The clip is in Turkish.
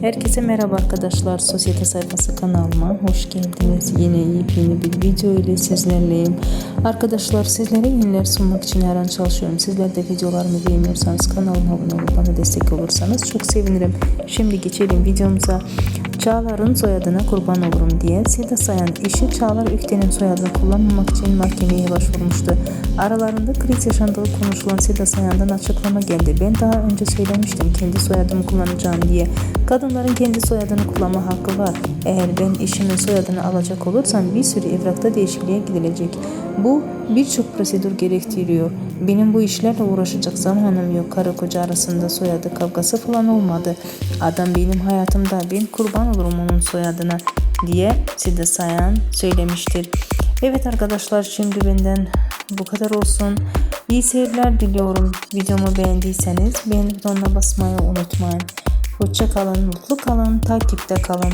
Herkese merhaba arkadaşlar. Sosyete sayfası kanalıma hoş geldiniz. Yine yepyeni bir video ile sizlerleyim. Arkadaşlar sizlere yeniler sunmak için her an çalışıyorum. Sizler de videolarımı beğeniyorsanız kanalıma abone olup bana destek olursanız çok sevinirim. Şimdi geçelim videomuza. Çağlar'ın soyadına kurban olurum diye Seda Sayan eşi Çağlar Ükten'in soyadını kullanmamak için mahkemeye başvurmuştu. Aralarında kriz yaşandığı konuşulan Seda Sayan'dan açıklama geldi. Ben daha önce söylemiştim kendi soyadımı kullanacağım diye. Kadınların kendi soyadını kullanma hakkı var. Eğer ben eşimin soyadını alacak olursam bir sürü evrakta değişikliğe gidilecek. Bu birçok prosedür gerektiriyor. Benim bu işlerle uğraşacak zamanım yok. Karı koca arasında soyadı kavgası falan olmadı. Adam benim hayatımda ben kurban olurum onun soyadına diye Sida Sayan söylemiştir. Evet arkadaşlar şimdi benden bu kadar olsun. İyi seyirler diliyorum. Videomu beğendiyseniz beğeni butonuna basmayı unutmayın. Hoşça kalın, mutlu kalın, takipte kalın.